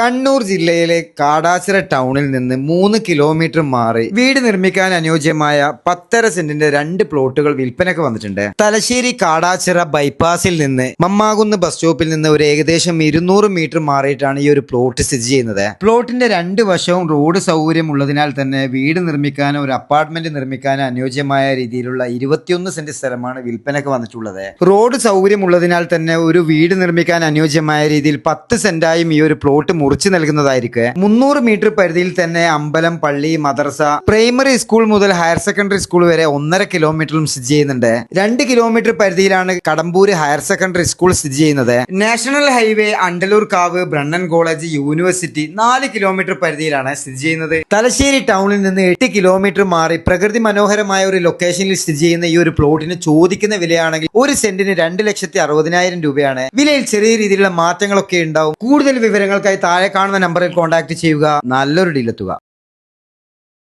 കണ്ണൂർ ജില്ലയിലെ കാടാച്ചിറ ടൗണിൽ നിന്ന് മൂന്ന് കിലോമീറ്റർ മാറി വീട് നിർമ്മിക്കാൻ അനുയോജ്യമായ പത്തര സെന്റിന്റെ രണ്ട് പ്ലോട്ടുകൾ വിൽപ്പനക്ക് വന്നിട്ടുണ്ട്. തലശ്ശേരി കാടാച്ചിറ ബൈപ്പാസിൽ നിന്ന് മമ്മാകുന്ന് ബസ് സ്റ്റോപ്പിൽ നിന്ന് ഒരു ഏകദേശം ഇരുന്നൂറ് മീറ്റർ മാറിയിട്ടാണ് ഈ ഒരു പ്ലോട്ട് സ്ഥിതി ചെയ്യുന്നത്. പ്ലോട്ടിന്റെ രണ്ട് വശവും റോഡ് സൗകര്യം ഉള്ളതിനാൽ തന്നെ വീട് നിർമ്മിക്കാനോ ഒരു അപ്പാർട്ട്മെന്റ് നിർമ്മിക്കാനോ അനുയോജ്യമായ രീതിയിലുള്ള ഇരുപത്തിയൊന്ന് സെന്റ് സ്ഥലമാണ് വിൽപ്പനക്ക് വന്നിട്ടുള്ളത്. റോഡ് സൗകര്യം ഉള്ളതിനാൽ തന്നെ ഒരു വീട് നിർമ്മിക്കാൻ അനുയോജ്യമായ രീതിയിൽ പത്ത് സെന്റായും ഈ ഒരു പ്ലോട്ട് മുറിച്ചു നൽകുന്നതായിരിക്കും. മുന്നൂറ് മീറ്റർ പരിധിയിൽ തന്നെ അമ്പലം പള്ളി മദ്രസ പ്രൈമറി സ്കൂൾ മുതൽ ഹയർ സെക്കൻഡറി സ്കൂൾ വരെ ഒന്നര കിലോമീറ്ററും സ്ഥിതി ചെയ്യുന്നുണ്ട്. രണ്ട് കിലോമീറ്റർ പരിധിയിലാണ് കടമ്പൂര് ഹയർ സെക്കൻഡറി സ്കൂൾ സ്ഥിതി ചെയ്യുന്നത്. National highway Andalur Kavu Brennen college university നാല് കിലോമീറ്റർ പരിധിയിലാണ് സ്ഥിതി ചെയ്യുന്നത്. തലശ്ശേരി ടൗണിൽ നിന്ന് എട്ട് കിലോമീറ്റർ മാറി പ്രകൃതി മനോഹരമായ ഒരു ലൊക്കേഷനിൽ സ്ഥിതി ചെയ്യുന്ന ഈ ഒരു പ്ലോട്ടിന് ചോദിക്കുന്ന വിലയാണെങ്കിൽ ഒരു സെന്റിന് രണ്ട് ലക്ഷത്തി അറുപതിനായിരം രൂപയാണ്. വിലയിൽ ചെറിയ രീതിയിലുള്ള മാറ്റങ്ങളൊക്കെ ഉണ്ടാവും. കൂടുതൽ വിവരങ്ങൾക്കായി താഴെ കാണുന്ന നമ്പറിൽ കോൺടാക്ട് ചെയ്യുക. നല്ലൊരു ഡീലെത്തുക